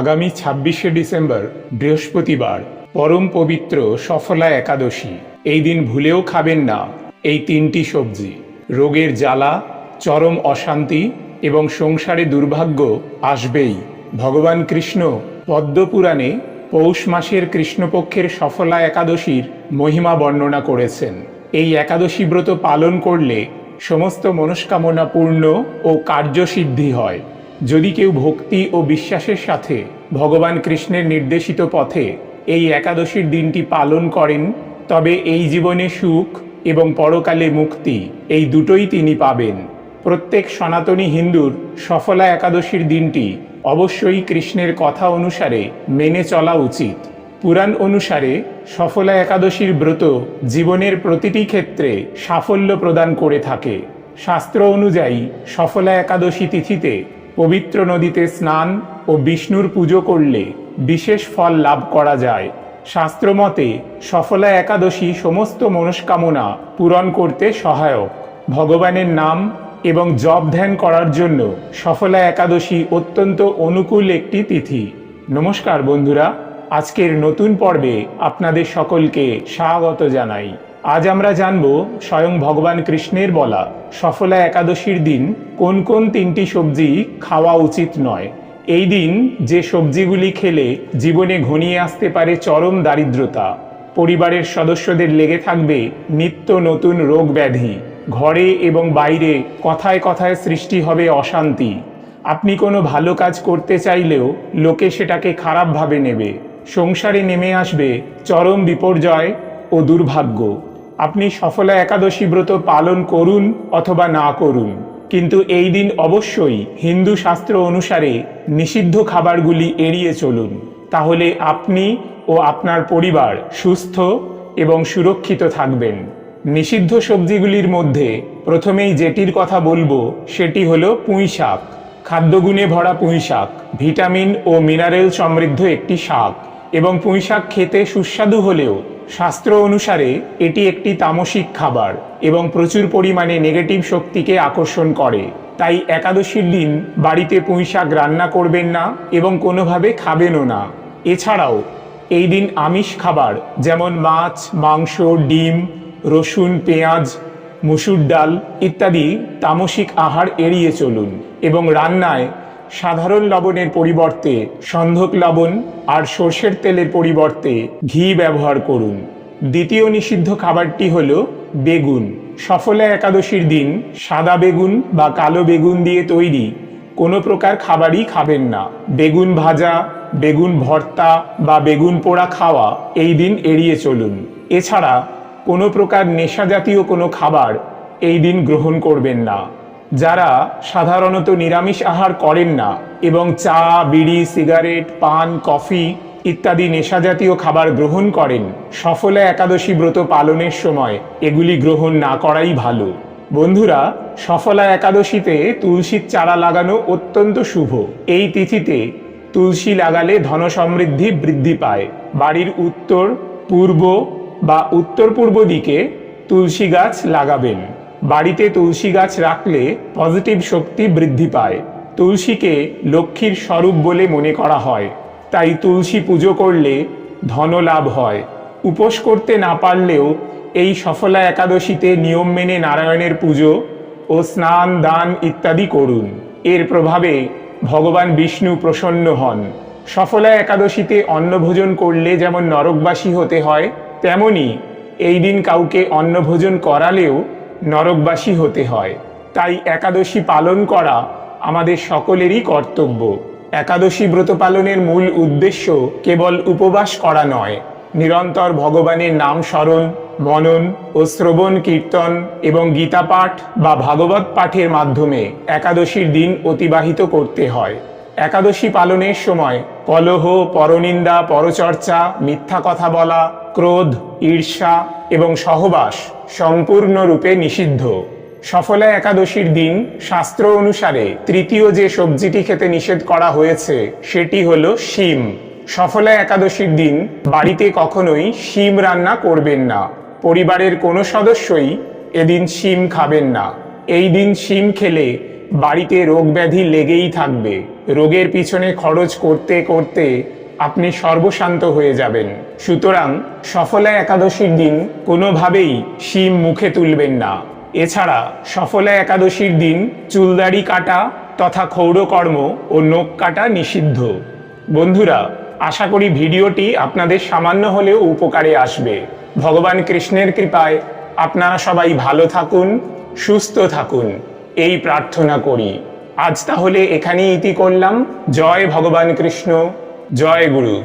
আগামী ছাব্বিশে ডিসেম্বর বৃহস্পতিবার পরম পবিত্র সফলা একাদশী। এই দিন ভুলেও খাবেন না এই তিনটি সবজি। রোগের জ্বালা, চরম অশান্তি এবং সংসারে দুর্ভাগ্য আসবেই। ভগবান কৃষ্ণ পদ্মপুরাণে পৌষ মাসের কৃষ্ণপক্ষের সফলা একাদশীর মহিমা বর্ণনা করেছেন। এই একাদশী ব্রত পালন করলে সমস্ত মনস্কামনা পূর্ণ ও কার্যসিদ্ধি হয়। যদি কেউ ভক্তি ও বিশ্বাসের সাথে ভগবান কৃষ্ণের নির্দেশিত পথে এই একাদশীর দিনটি পালন করেন, তবে এই জীবনে সুখ এবং পরকালে মুক্তি এই দুটোই তিনি পাবেন। প্রত্যেক সনাতনী হিন্দুর সফলা একাদশীর দিনটি অবশ্যই কৃষ্ণের কথা অনুসারে মেনে চলা উচিত। পুরাণ অনুসারে সফলা একাদশীর ব্রত জীবনের প্রতিটি ক্ষেত্রে সাফল্য প্রদান করে থাকে। শাস্ত্র অনুযায়ী সফলা একাদশী তিথিতে পবিত্র নদীতে স্নান ও বিষ্ণুর পুজো করলে বিশেষ ফল লাভ করা যায়। শাস্ত্রমতে, সফলা একাদশী সমস্ত মনস্কামনা পূরণ করতে সহায়ক। ভগবানের নাম এবং জপ ধ্যান করার জন্য সফলা একাদশী অত্যন্ত অনুকূল একটি তিথি। নমস্কার বন্ধুরা, আজকের নতুন পর্বে আপনাদের সকলকে স্বাগত জানাই। আজ আমরা জানব স্বয়ং ভগবান কৃষ্ণের বলা সফলা একাদশীর দিন কোন কোন তিনটি সবজি খাওয়া উচিত নয়। এই দিন যে সবজিগুলি খেলে জীবনে ঘনিয়ে আসতে পারে চরম দারিদ্রতা। পরিবারের সদস্যদের লেগে থাকবে নিত্য নতুন রোগ ব্যাধি। ঘরে এবং বাইরে কথায় কথায় সৃষ্টি হবে অশান্তি। আপনি কোনো ভালো কাজ করতে চাইলেও লোকে সেটাকে খারাপভাবে নেবে। সংসারে নেমে আসবে চরম বিপর্যয় ও দুর্ভাগ্য। আপনি সফলা একাদশী ব্রত পালন করুন অথবা না করুন। কিন্তু এই দিন অবশ্যই হিন্দু শাস্ত্র অনুসারে নিষিদ্ধ খাবারগুলি এড়িয়ে চলুন। তাহলে আপনি ও আপনার পরিবার সুস্থ এবং সুরক্ষিত থাকবেন। নিষিদ্ধ সবজিগুলির মধ্যে প্রথমেই যেটির কথা বলব, সেটি হলো পুঁই শাক। খাদ্যগুণে ভরা পুঁই শাক, ভিটামিন ও মিনারেল সমৃদ্ধ একটি শাক। এবং পুঁই শাক খেতে সুস্বাদু হলেও শাস্ত্র অনুসারে এটি একটি তামসিক খাবার এবং প্রচুর পরিমাণে নেগেটিভ শক্তিকে আকর্ষণ করে। তাই একাদশীর দিন বাড়িতে পুঁই শাক রান্না করবেন না এবং কোনোভাবে খাবেনও না। এছাড়াও, এই দিন আমিষ খাবার যেমন মাছ, মাংস, ডিম, রসুন, পেঁয়াজ, মুসুর ডাল ইত্যাদি তামসিক আহার এড়িয়ে চলুন এবং রান্নায় সাধারণ লবণের পরিবর্তে সন্ধক লবণ আর সর্ষের তেলের পরিবর্তে ঘি ব্যবহার করুন। দ্বিতীয় নিষিদ্ধ খাবারটি হল বেগুন। সফলা একাদশীর দিন সাদা বেগুন বা কালো বেগুন দিয়ে তৈরি কোনো প্রকার খাবারই খাবেন না। বেগুন ভাজা, বেগুন ভর্তা বা বেগুন পোড়া খাওয়া এই দিন এড়িয়ে চলুন। এছাড়া কোনো প্রকার নেশা জাতীয় কোনো খাবার এই দিন গ্রহণ করবেন না। যারা সাধারণত নিরামিষ আহার করেন না এবং চা, বিড়ি, সিগারেট, পান, কফি ইত্যাদি নেশাজাতীয় খাবার গ্রহণ করেন, সফলে একাদশী ব্রত পালনের সময় এগুলি গ্রহণ না করাই ভালো। বন্ধুরা, সফলা একাদশীতে তুলসীর চারা লাগানো অত্যন্ত শুভ। এই তিথিতে তুলসী লাগালে ধন সমৃদ্ধি বৃদ্ধি পায়। বাড়ির উত্তর, পূর্ব বা উত্তর পূর্ব দিকে তুলসী গাছ লাগাবেন। বাড়িতে তুলসী গাছ রাখলে পজিটিভ শক্তি বৃদ্ধি পায়। তুলসীকে লক্ষ্মীর স্বরূপ বলে মনে করা হয়। তাই তুলসী পুজো করলে ধন লাভ হয়। উপোস করতে না পারলেও এই সফলা একাদশীতে নিয়ম মেনে নারায়ণের পুজো ও স্নান, দান ইত্যাদি করুন। এর প্রভাবে ভগবান বিষ্ণু প্রসন্ন হন। সফলা একাদশীতে অন্নভোজন করলে যেমন নরকবাসী হতে হয়, তেমনি এই দিন কাউকে অন্নভোজন করালেও নরকবাসী হতে হয়। তাই একাদশী পালন করা আমাদের সকলেরই কর্তব্য। একাদশী ব্রত পালনের মূল উদ্দেশ্য কেবল উপবাস করা নয়, নিরন্তর ভগবানের নাম স্মরণ, মনন ও শ্রবণ, কীর্তন এবং গীতা পাঠ বা ভাগবত পাঠের মাধ্যমে একাদশীর দিন অতিবাহিত করতে হয়। একাদশী পালনের সময় কলহ, পরনিন্দা, পরচর্চা, মিথ্যা কথা বলা, ক্রোধ, ঈর্ষা এবং সহবাস সম্পূর্ণরূপে নিষিদ্ধ। সফলা একাদশীর দিন শাস্ত্র অনুসারে তৃতীয় যে সবজিটি খেতে নিষেধ করা হয়েছে, সেটি হলো শিম। সফলা একাদশীর দিন বাড়িতে কখনোই শিম রান্না করবেন না। পরিবারের কোনো সদস্যই এদিন শিম খাবেন না। এই দিন শিম খেলে বাড়িতে রোগ ব্যাধি লেগেই থাকবে। রোগের পিছনে খরচ করতে করতে আপনি সর্বশান্ত হয়ে যাবেন। সুতরাং সফলা একাদশীর দিন কোনোভাবেই শিম মুখে তুলবেন না। এছাড়া সফলা একাদশীর দিন চুলদাড়ি কাটা তথা ক্ষৌরকর্ম ও নখ কাটা নিষিদ্ধ। বন্ধুরা, আশা করি ভিডিওটি আপনাদের সামান্য হলেও উপকারে আসবে। ভগবান কৃষ্ণের কৃপায় আপনারা সবাই ভালো থাকুন, সুস্থ থাকুন। এই প্রার্থনা করি। আজ তাহলে এখানেই ইতি করলাম। জয় ভগবান কৃষ্ণ জয় গুরু।